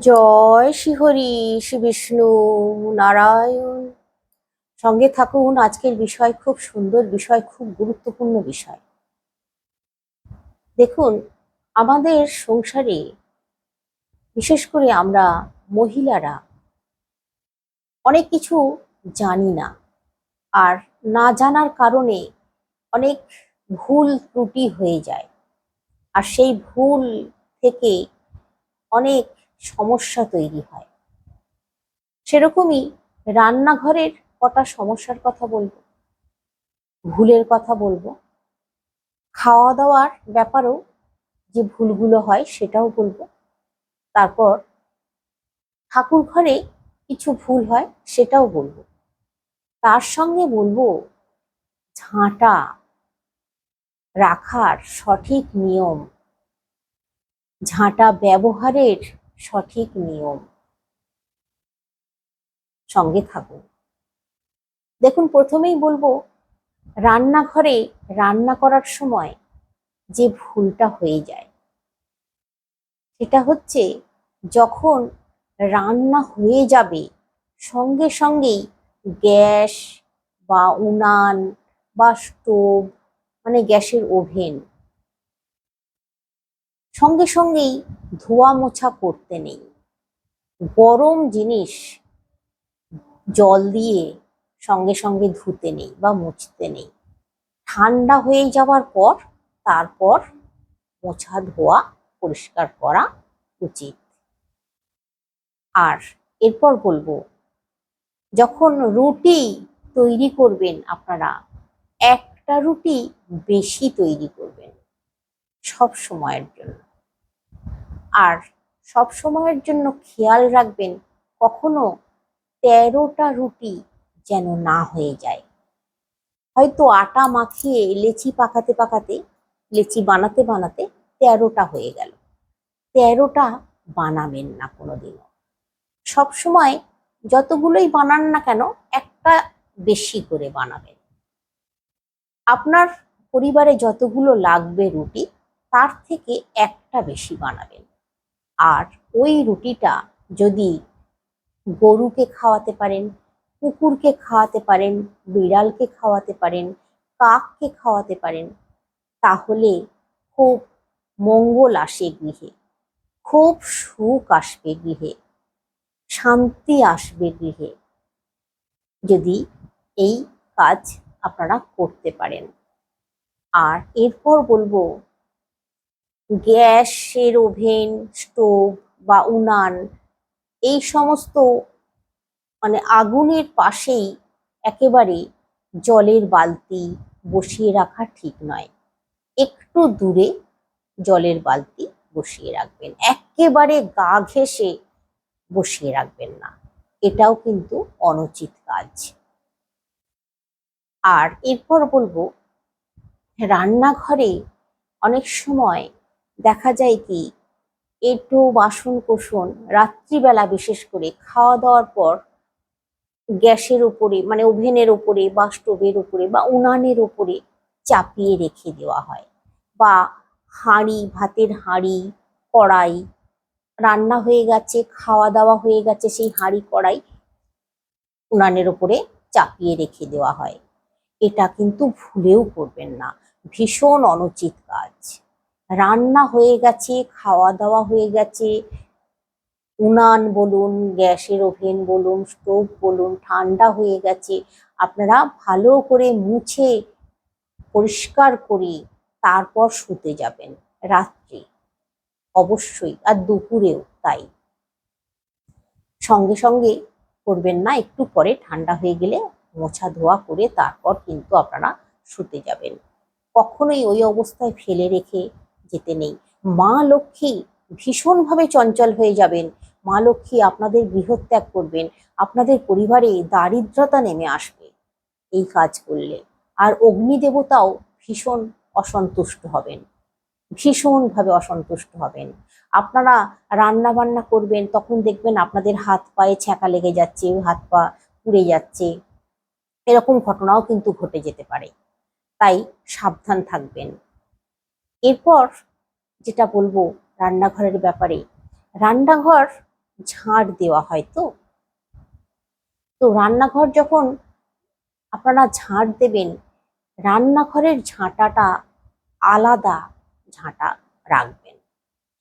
জয় শ্রীহরি শ্রী বিষ্ণু নারায়ণ। সঙ্গে থাকুন, আজকের বিষয় খুব সুন্দর, বিষয় খুব গুরুত্বপূর্ণ বিষয়। দেখুন, আমাদের সংসারে, বিশেষ করে আমরা মহিলারা, অনেক কিছু জানি না। আর না জানার কারণে অনেক ভুল ত্রুটি হয়ে যায়। আর সেই ভুল থেকে অনেক সমস্যা তৈরি হয়। সেরকমই রান্নাঘরের কটা সমস্যার কথা বলব, ভুলের কথা বলব খাওয়া দাওয়ার ব্যাপারেও যে ভুলগুলো হয় সেটাও বলব। তারপর ঠাকুর ঘরে কিছু ভুল হয় সেটাও বলব। তার সঙ্গে বলব, ঝাঁটা রাখার সঠিক নিয়ম, ঝাঁটা ব্যবহারের সঠিক নিয়ম। সঙ্গে থাকুন। দেখুন, প্রথমেই বলব, রান্নাঘরে রান্না করার সময় যে ভুলটা হয়ে যায়, সেটা হচ্ছে যখন রান্না হয়ে যাবে, সঙ্গে সঙ্গেই গ্যাস বা উনান বা স্টোভ মানে গ্যাসের ওভেন সঙ্গে সঙ্গেই ধোয়া মোছা করতে নেই। গরম জিনিস জল দিয়ে সঙ্গে সঙ্গে ধুতে নেই বা মুছতে নেই। ঠান্ডা হয়ে যাওয়ার পর তারপর মোছা ধোয়া পরিষ্কার করা উচিত। আর এরপর বলব, যখন রুটি তৈরি করবেন আপনারা, একটা রুটি বেশি তৈরি করবেন সব সময়ের জন্য। আর সব সময়ের জন্য খেয়াল রাখবেন কখনো তেরোটা রুটি যেন না হয়ে যায়। হয়তো আটা মাখিয়ে লেচি পাকাতে পাকাতে, লেচি বানাতে বানাতে তেরোটা হয়ে গেল। তেরোটা বানাবেন না কোনোদিনও। সবসময় যতগুলোই বানান না কেন, একটা বেশি করে বানাবেন। আপনার পরিবারে যতগুলো লাগবে রুটি, তার থেকে একটা বেশি বানাবেন। আর ওই রুটিটা যদি গরুকে খাওয়াতে পারেন, কুকুরকে খাওয়াতে পারেন, বিড়ালকে খাওয়াতে পারেন, কাককে খাওয়াতে পারেন, তাহলে খুব মঙ্গল আসে গৃহে। খুব সুখ আসবে গৃহে। শান্তি আসবে গৃহে। যদি এই কাজ আপনারা করতে পারেন। আর এরপর বলব গ্যাসের ওভেন, স্টোভ বা উনান, এই সমস্ত মানে আগুনের পাশেই একেবারে জলের বালতি বসিয়ে রাখা ঠিক নয়। একটু দূরে জলের বালতি বসিয়ে রাখবেন। একেবারে গা ঘেঁষে বসিয়ে রাখবেন না। এটাও কিন্তু অনুচিত কাজ। আর এরপর বলব, রান্নাঘরে অনেক সময় দেখা যায় কি, এঁটো, বাসন কোসন রাত্রিবেলা বিশেষ করে খাওয়া দাওয়ার পর গ্যাসের উপরে মানে ওভেনের উপরে, বা স্টোভের উপরে, বা উনানের উপরে চাপিয়ে রেখে দেওয়া হয়। বা হাঁড়ি, ভাতের হাঁড়ি, কড়াই, রান্না হয়ে গেছে, খাওয়া দাওয়া হয়ে গেছে, সেই হাঁড়ি, কড়াই উনানের উপরে চাপিয়ে রেখে দেওয়া হয়। এটা কিন্তু ভুলেও করবেন না। ভীষণ অনুচিত কাজ। রান্না হয়ে গেছে খাওয়া দাওয়া হয়ে গেছে। উনান বলুন, গ্যাসের ওভেন বলুন, স্টোভ বলুন, ঠান্ডা হয়ে গেছে। আপনারা ভালো করে মুছে, পরিষ্কার করে তারপর শুতে যাবেন রাত্রে। অবশ্যই, আর দুপুরেও তাই। সঙ্গে সঙ্গে করবেন না, একটু পরে ঠান্ডা হয়ে গেলে মোছা ধোয়া করে তারপর কিন্তু আপনারা শুতে যাবেন। কখনোই ওই অবস্থায় ফেলে রেখে যেতে নেই। মা লক্ষ্মী ভীষণভাবে চঞ্চল হয়ে যাবেন। মা লক্ষ্মী আপনাদের গৃহত্যাগ করবেন, আপনাদের পরিবারে দারিদ্রতা নেমে আসবে। এই কাজ করলে আর অগ্নি দেবতাও ভীষণ অসন্তুষ্ট হবেন। ভীষণভাবে অসন্তুষ্ট হবেন। আপনারা রান্না বান্না করবেন, তখন দেখবেন আপনাদের হাত পায়ে ছ্যাঁকা লেগে যাচ্ছে, হাত পা পুড়ে যাচ্ছে। এরকম ঘটনাও কিন্তু ঘটে যেতে পারে। তাই সাবধান থাকবেন। এরপর যেটা বলব রান্নাঘরের ব্যাপারে, রান্নাঘর ঝাড় দেওয়া হয় তো? তো রান্নাঘর যখন আপনারা ঝাড় দেবেন, রান্নাঘরের ঝাঁটাটা আলাদা ঝাঁটা রাখবেন।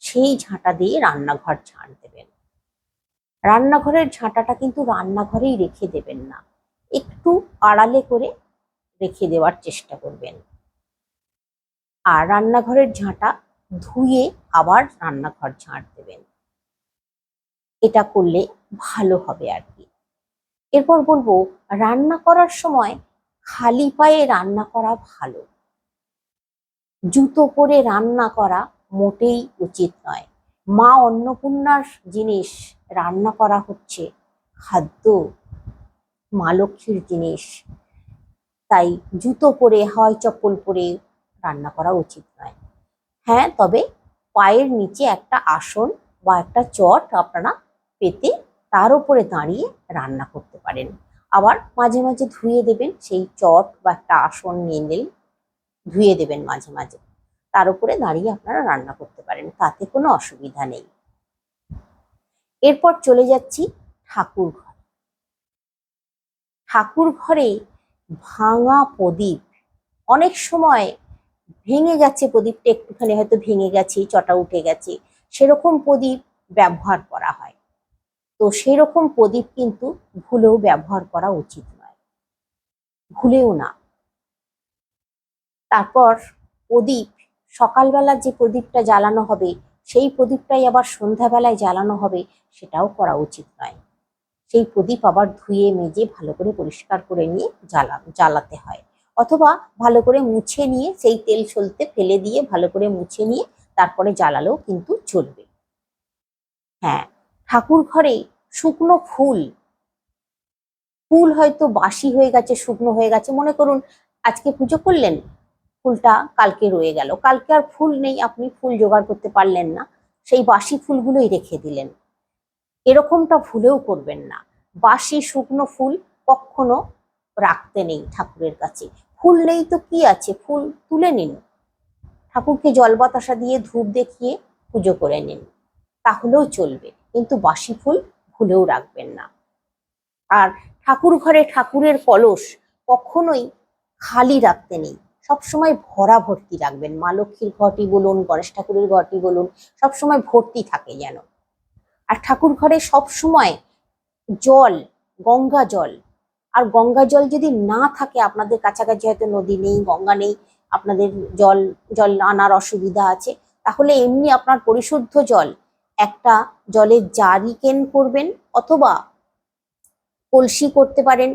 সেই ঝাঁটা দিয়ে রান্নাঘর ঝাড় দেবেন। রান্নাঘরের ঝাঁটাটা কিন্তু রান্নাঘরেই রেখে দেবেন না। একটু আড়ালে করে রেখে দেওয়ার চেষ্টা করবেন। আর রান্নাঘরের ঝাঁটা ধুয়ে আবার রান্নাঘর ঝাঁট দেবেন। এটা করলে ভালো হবে আর কি। এরপর বলব, রান্না করার সময় খালি পায়ে রান্না করা ভালো। জুতো পরে রান্না করা মোটেই উচিত নয়। মা অন্নপূর্ণার জিনিস রান্না করা হচ্ছে খাদ্য, মা লক্ষ্মীর জিনিস। তাই জুতো পরে হয় চপ্পল পরে রান্না করা উচিত নয়। হ্যাঁ তবে পায়ের নিচে একটা আসন বা একটা চট আপনারা পেতে তার উপরে দাঁড়িয়ে রান্না করতে পারেন। আবার মাঝে মাঝে ধুয়ে দেবেন, সেই চট বা একটা আসন নিয়ে নিলেন, ধুয়ে দেবেন মাঝে মাঝে। তার উপরে দাঁড়িয়ে আপনারা রান্না করতে পারেন, তাতে কোনো অসুবিধা নেই। এরপর চলে যাচ্ছি ঠাকুর ঘর। ঠাকুর ঘরে ভাঙা প্রদীপ অনেক সময় ভেঙে গেছে প্রদীপটা, একটুখানি হয়তো ভেঙে গেছে, চটা উঠে গেছে। সেরকম প্রদীপ ব্যবহার করা হয়। তো সেরকম প্রদীপ কিন্তু ভুলেও ব্যবহার করা উচিত নয়। ভুলেও না। তারপর প্রদীপ, সকালবেলা যে প্রদীপটা জ্বালানো হবে, সেই প্রদীপটাই আবার সন্ধ্যাবেলায় জ্বালানো হবে, সেটাও করা উচিত নয়। সেই প্রদীপ আবার ধুয়ে, মেজে, ভালো করে পরিষ্কার করে নিয়ে জ্বালা, জ্বালাতে হয়। অথবা ভালো করে মুছে নিয়ে সেই তেল সলতে ফেলে দিয়ে ভালো করে মুছে নিয়ে তারপরে জ্বালালেও কিন্তু চলবে। হ্যাঁ ঠাকুর ঘরে শুকনো ফুল। ফুল হয়তো বাসি হয়ে গেছে, শুকনো হয়ে গেছে। মনে করুন, আজকে পুজো করলেন, ফুলটা কালকে রয়ে গেল। কালকে আর ফুল নেই, আপনি ফুল জোগাড় করতে পারলেন না। সেই বাসি ফুলগুলোই রেখে দিলেন। এরকমটা ভুলেও করবেন না। বাসি, শুকনো ফুল কখনো রাখতে নেই ঠাকুরের কাছে। ফুল নেই তো কি আছে? ফুল তুলে নিন। ঠাকুরকে জল বাতাসা দিয়ে ধূপ দেখিয়ে পুজো করে নিন। তাহলেও চলবে, কিন্তু বাসি ফুল ভুলেও রাখবেন না। আর ঠাকুর ঘরে ঠাকুরের কলস কখনোই খালি রাখতে নেই। সবসময় ভরা ভর্তি রাখবেন। মা লক্ষ্মীর ঘরটি বলুন, গণেশ ঠাকুরের ঘরটি বলুন, সবসময় ভর্তি থাকে যেন। আর ঠাকুর ঘরে সবসময় জল, গঙ্গা জল আর গঙ্গা জল যদি না থাকে, আপনাদের কাছাকাছি হয়তো নদী নেই, গঙ্গা নেই, আপনাদের জল জল আনার অসুবিধা আছে, তাহলে এমনি আপনার পরিশুদ্ধ জল, একটা জলের জারিকেন করবেন অথবা কলসি করতে পারেন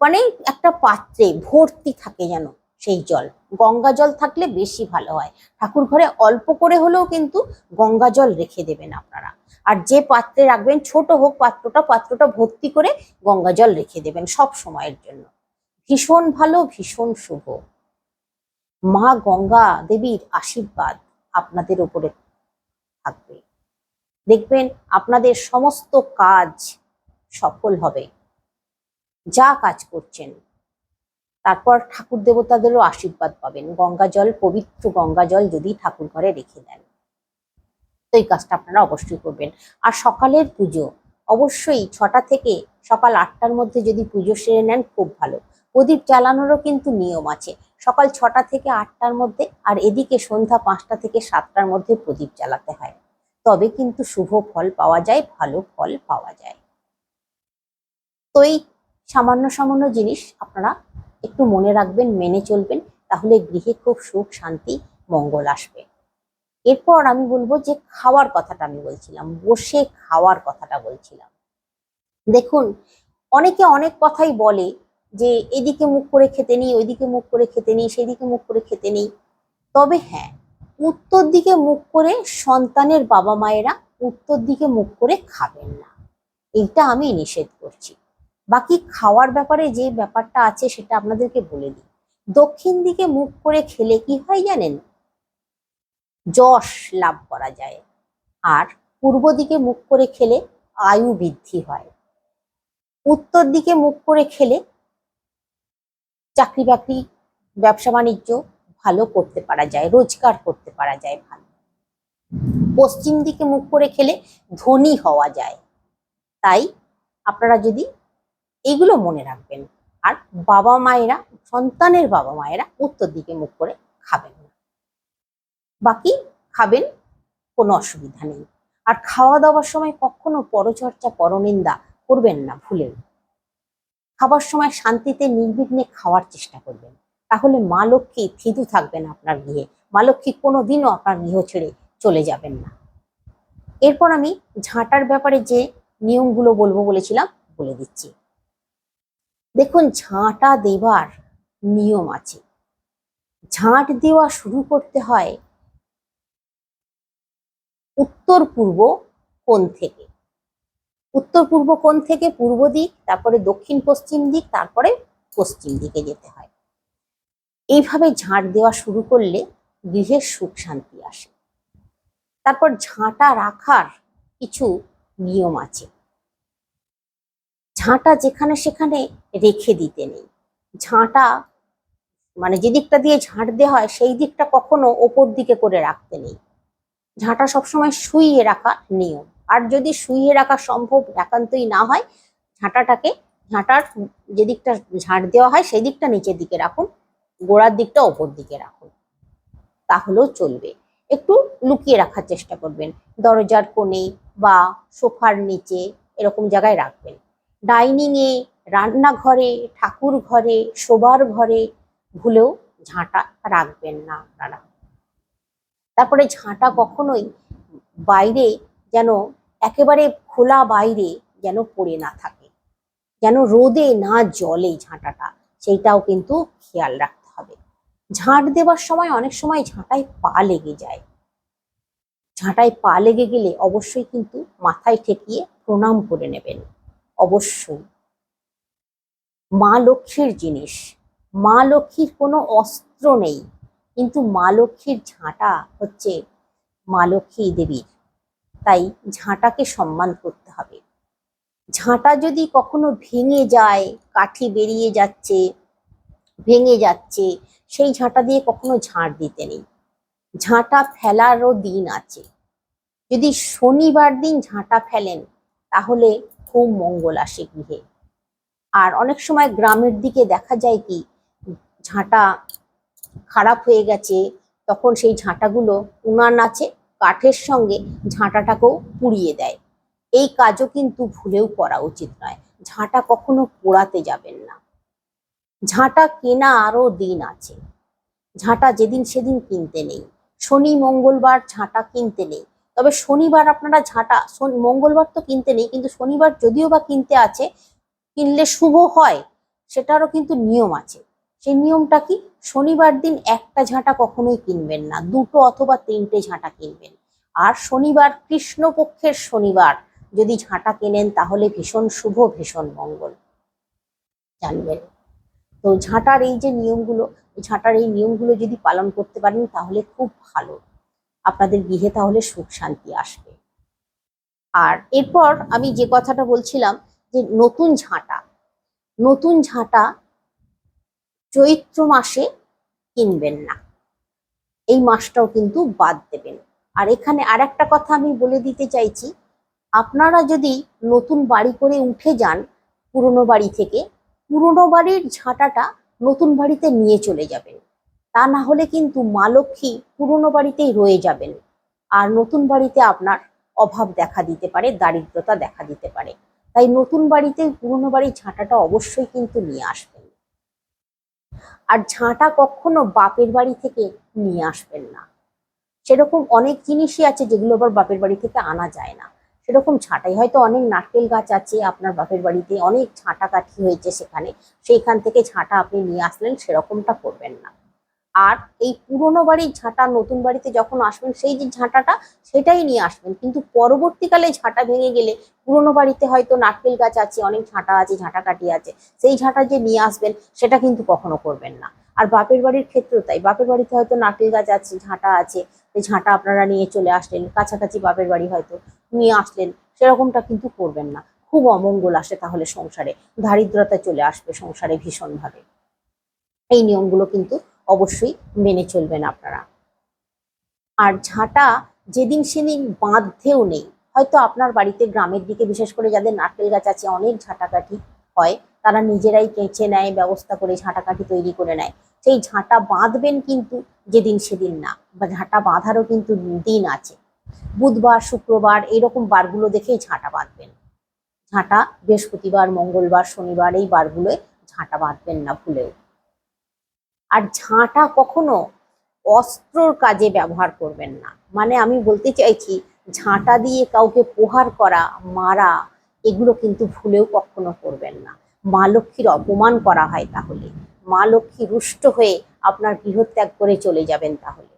মানে একটা পাত্রে ভর্তি থাকে যেন সেই জল। গঙ্গা জল থাকলে বেশি ভালো হয়। ঠাকুর ঘরে অল্প করে হলেও কিন্তু গঙ্গা জল রেখে দেবেন আপনারা। আর যে পাত্রে রাখবেন, ছোট হোক পাত্রটা পাত্রটা ভর্তি করে গঙ্গা জল রেখে দেবেন সব সময়ের জন্য। ভীষণ ভালো, ভীষণ শুভ। মা গঙ্গা দেবীর আশীর্বাদ আপনাদের উপরে থাকবে। দেখবেন আপনাদের সমস্ত কাজ সফল হবে। যা কাজ করছেন তারপর ঠাকুর দেবতাদেরও আশীর্বাদ পাবেন। গঙ্গা জল, পবিত্র গঙ্গা জল যদি ঠাকুর ঘরে রেখে দেন। তো এই কাজটা আপনারা অবশ্যই করবেন। আর সকালের পুজো, অবশ্যই ছটা থেকে সকাল আটটার মধ্যে যদি পুজো সেরে নেন, খুব ভালো। প্রদীপ জ্বালানোরও কিন্তু নিয়ম আছে। সকাল ছটা থেকে আটটার মধ্যে আর এদিকে সন্ধ্যা পাঁচটা থেকে সাতটার মধ্যে প্রদীপ জ্বালাতে হয়। তবে কিন্তু শুভ ফল পাওয়া যায়, ভালো ফল পাওয়া যায়। তো এই সামান্য সামান্য জিনিস আপনারা একটু মনে রাখবেন, মেনে চলবেন, তাহলে গৃহে খুব সুখ, শান্তি, মঙ্গল আসবে। এরপর আমি বলব যে খাওয়ার কথাটা আমি বলছিলাম, বসে খাওয়ার কথাটা বলছিলাম। দেখুন, অনেকে অনেক কথাই বলে যে এদিকে মুখ করে খেতে নেই, ওইদিকে মুখ করে খেতে নেই সেদিকে মুখ করে খেতে নেই। তবে হ্যাঁ উত্তর দিকে মুখ করে সন্তানের বাবা মায়েরা উত্তর দিকে মুখ করে খাবেন না। এইটা আমি নিষেধ করছি। বাকি খাওয়ার ব্যাপারে যে ব্যাপারটা আছে সেটা আপনাদেরকে বলে দিই। দক্ষিণ দিকে মুখ করে খেলে কি হয় জানেন? যশ লাভ করা যায়। আর পূর্ব দিকে মুখ করে খেলে আয়ু বৃদ্ধি হয়। উত্তর দিকে মুখ করে খেলে চাকরি বাকরি ব্যবসা বাণিজ্য ভালো করতে পারা যায়, রোজগার করতে পারা যায় ভালো। পশ্চিম দিকে মুখ করে খেলে ধনী হওয়া যায়। তাই আপনারা যদি এইগুলো মনে রাখবেন। আর বাবা মায়েরা, সন্তানের বাবা মায়েরা উত্তর দিকে মুখ করে খাবেন না। বাকি খাবেন, কোনো অসুবিধা নেই। আর খাওয়া দাওয়ার সময় কখনো পরচর্চা, পরনিন্দা করবেন না, ভুলেও। খাবার সময় শান্তিতে, নির্বিঘ্নে খাওয়ার চেষ্টা করবেন। তাহলে মা লক্ষ্মী থিতু থাকবেন আপনার গৃহে। মা লক্ষ্মী কোনোদিনও আপনার গৃহ ছেড়ে চলে যাবেন না। এরপর আমি ঝাঁটার ব্যাপারে যে নিয়মগুলো বলব বলেছিলাম, বলে দিচ্ছি। দেখুন, ঝাঁটা দেবার নিয়ম আছে। ঝাঁট দেওয়া শুরু করতে হয় উত্তর পূর্ব কোণ থেকে। উত্তর পূর্ব কোণ থেকে পূর্ব দিক, তারপরে দক্ষিণ পশ্চিম দিক, তারপরে পশ্চিম দিকে যেতে হয়। এইভাবে ঝাঁট দেওয়া শুরু করলে গৃহের সুখ শান্তি আসে। তারপর ঝাঁটা রাখার কিছু নিয়ম আছে। ঝাঁটা যেখানে সেখানে রেখে দিতে নেই। ঝাঁটা মানে যে দিকটা দিয়ে ঝাঁট দেওয়া হয়, সেই দিকটা কখনো ওপর দিকে করে রাখতে নেই। ঝাঁটা সবসময় শুইয়ে রাখা নিয়ম। আর যদি শুইয়ে রাখা সম্ভব একান্তই না হয়, ঝাঁটাটাকে, ঝাঁটার যে দিকটা ঝাঁট দেওয়া হয়, সেই দিকটা নিচের দিকে রাখুন, গোড়ার দিকটা ওপর দিকে রাখুন। তাহলেও চলবে। একটু লুকিয়ে রাখার চেষ্টা করবেন। দরজার কোণে বা সোফার নিচে এরকম জায়গায় রাখবেন। ডাইনিং এ রান্নাঘরে ঠাকুর ঘরে শোবার ঘরে ভুলেও ঝাঁটা রাখবেন না আপনারা। তারপরে ঝাঁটা কখনোই বাইরে যেন, একেবারে খোলা বাইরে যেন পড়ে না থাকে। যেন রোদে না জলে ঝাঁটাটা, সেইটাও কিন্তু খেয়াল রাখতে হবে। ঝাঁট দেওয়ার সময় অনেক সময় ঝাঁটায় পা লেগে যায়। ঝাঁটায় পা লেগে গেলে অবশ্যই কিন্তু মাথায় ঠেকিয়ে প্রণাম করে নেবেন। অবশ্যই। মা লক্ষ্মীর জিনিস। মা লক্ষ্মীর কোনো অস্ত্র নেই, কিন্তু মা লক্ষ্মীর ঝাঁটা হচ্ছে মা লক্ষ্মী দেবীর। তাই ঝাঁটাকে সম্মান করতে হবে। ঝাঁটা যদি কখনো ভেঙে যায়, কাঠি বেরিয়ে যাচ্ছে, ভেঙে যাচ্ছে, সেই ঝাঁটা দিয়ে কখনো ঝাঁট দিতে নেই। ঝাঁটা ফেলারও দিন আছে। যদি শনিবার দিন ঝাঁটা ফেলেন, তাহলে খুব মঙ্গল আসে গৃহে। আর অনেক সময় গ্রামের দিকে দেখা যায় কি, ঝাঁটা খারাপ হয়ে গেছে, তখন সেই ঝাঁটাগুলো উনান আছে, কাঠের সঙ্গে ঝাঁটাটাকেও পুড়িয়ে দেয়। এই কাজও কিন্তু ভুলেও করা উচিত নয়। ঝাঁটা কখনো পোড়াতে যাবেন না। ঝাঁটা কেনা আরও দিন আছে। ঝাঁটা যেদিন সেদিন কিনতে নেই। শনি মঙ্গলবার ঝাঁটা কিনতে নেই। তবে শনিবার আপনারা ঝাঁটা মঙ্গলবার তো কিনতে নেই, কিন্তু শনিবার যদিও বা কিনতে আছে, কিনলে শুভ হয়, সেটারও কিন্তু নিয়ম আছে। সেই নিয়মটা কি? শনিবার দিন একটা ঝাঁটা কখনোই কিনবেন না, দুটো অথবা তিনটে ঝাঁটা কিনবেন। আর শনিবার, কৃষ্ণপক্ষের শনিবার, যদি ঝাঁটা কেনেন, তাহলে ভীষণ শুভ, ভীষণ মঙ্গল। জানবেন? তো ঝাঁটার এই যে নিয়মগুলো, ঝাঁটার এই নিয়মগুলো যদি পালন করতে পারেন, তাহলে খুব ভালো। আপনাদের গৃহে তাহলে সুখ শান্তি আসবে। আর এরপর আমি যে কথাটা বলছিলাম যে নতুন ঝাঁটা নতুন ঝাঁটা চৈত্র মাসে কিনবেন না। এই মাসটাও কিন্তু বাদ দেবেন। আর এখানে আর একটা কথা আমি বলে দিতে চাইছি, আপনারা যদি নতুন বাড়ি করে উঠে যান পুরনো বাড়ি থেকে, পুরনো বাড়ির ঝাঁটাটা নতুন বাড়িতে নিয়ে চলে যাবেন। তা না হলে কিন্তু মা লক্ষ্মী পুরনো বাড়িতেই রয়ে যাবেন। আর নতুন বাড়িতে আপনার অভাব দেখা দিতে পারে, দারিদ্রতা দেখা দিতে পারে। তাই নতুন বাড়িতে পুরনো বাড়ির ঝাঁটাটা অবশ্যই কিন্তু নিয়ে আসবেন। আর ঝাঁটা কখনো বাপের বাড়ি থেকে নিয়ে আসবেন না। সেরকম অনেক জিনিসই আছে যেগুলো আবার বাপের বাড়ি থেকে আনা যায় না। সেরকম ঝাঁটাই হয়তো অনেক নারকেল গাছ আছে, আপনার বাপের বাড়িতে অনেক ঝাঁটা কাঠি হয়েছে সেখানে। সেইখান থেকে ঝাঁটা আপনি নিয়ে আসলেন, সেরকমটা করবেন না। আর এই পুরনো বাড়ির ঝাঁটা, নতুন বাড়িতে যখন আসবেন, সেই যে ঝাঁটাটা, সেটাই নিয়ে আসবেন। কিন্তু পরবর্তীকালে ঝাঁটা ভেঙে গেলে, পুরনো বাড়িতে হয়তো নারকেল গাছ আছে, অনেক ঝাঁটা আছে ঝাঁটা কাঠি আছে, সেই ঝাঁটা যে নিয়ে আসবেন, সেটা কিন্তু কখনো করবেন না। আর বাপের বাড়ির ক্ষেত্রেও তাই। বাপের বাড়িতে হয়তো নারকেল গাছ আছে, ঝাঁটা আছে, সেই ঝাঁটা আপনারা নিয়ে চলে আসলেন, কাছাকাছি বাপের বাড়ি হয়তো নিয়ে আসলেন, সেরকমটা কিন্তু করবেন না। খুব অমঙ্গল আসে তাহলে সংসারে। দারিদ্রতা চলে আসবে সংসারে ভীষণভাবে। এই নিয়মগুলো কিন্তু অবশ্যই মেনে চলবেন আপনারা। আর ঝাঁটা যেদিন সেদিন বাঁধতেও নেই। হয়তো আপনার বাড়িতে গ্রামের দিকে, বিশেষ করে যাদের নারকেল গাছ আছে, অনেক ঝাঁটাকাঠি হয়। তারা নিজেরাই কেচে নেয়, ব্যবস্থা করে ঝাঁটাকাঠি তৈরি করে নেয়। সেই ঝাঁটা বাঁধবেন কিন্তু যেদিন সেদিন না। বা ঝাঁটা বাঁধারও কিন্তু দিন আছে। বুধবার, শুক্রবার এরকম বারগুলো দেখেই ঝাঁটা বাঁধবেন। ঝাঁটা বৃহস্পতিবার, মঙ্গলবার, শনিবার এই বারগুলোয় ঝাঁটা বাঁধবেন না ভুলেও। আর ঝাঁটা কখনো অস্ত্রর কাজে ব্যবহার করবেন না। মানে আমি বলতে চাইছি, ঝাঁটা দিয়ে কাউকে প্রহার করা, মারা, এগুলো কিন্তু ভুলেও কখনো করবেন না। মা লক্ষ্মীর অপমান করা হয় তাহলে। মা লক্ষ্মী রুষ্ট হয়ে আপনার গৃহত্যাগ করে চলে যাবেন তাহলে।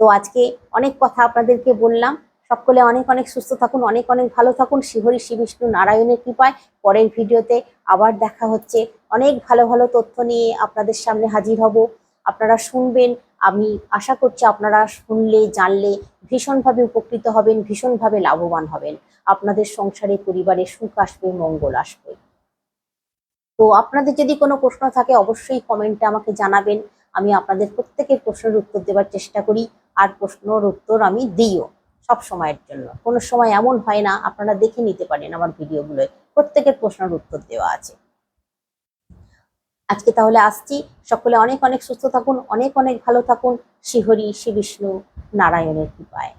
তো আজকে অনেক কথা আপনাদেরকে বললাম। সকলে অনেক অনেক সুস্থ থাকুন, অনেক অনেক ভালো থাকুন। শিহরি শ্রী বিষ্ণু নারায়ণের কৃপায় পরের ভিডিওতে আবার দেখা হচ্ছে। অনেক ভালো ভালো তথ্য নিয়ে আপনাদের সামনে হাজির হব। আপনারা শুনবেন, আমি আশা করছি আপনারা শুনলে, জানলে ভীষণভাবে উপকৃত হবেন, ভীষণভাবে লাভবান হবেন। আপনাদের সংসারে, পরিবারে সুখ আসবে, মঙ্গল আসবে। তো আপনাদের যদি কোনো প্রশ্ন থাকে, অবশ্যই কমেন্টে আমাকে জানাবেন। আমি আপনাদের প্রত্যেকের প্রশ্নের উত্তর দেওয়ার চেষ্টা করি। আর প্রশ্নর উত্তর আমি দিইও। সব সময়ের জন্য। কোনো সময় এমন হয় না, আপনারা দেখে নিতে পারেন আমার ভিডিওগুলোয়। প্রত্যেকের প্রশ্নের উত্তর দেওয়া আছে। আজকে তাহলে আসছি। সকলে অনেক অনেক সুস্থ থাকুন, অনেক অনেক ভালো থাকুন। শ্রীহরি শ্রী বিষ্ণু নারায়ণের কৃপায়।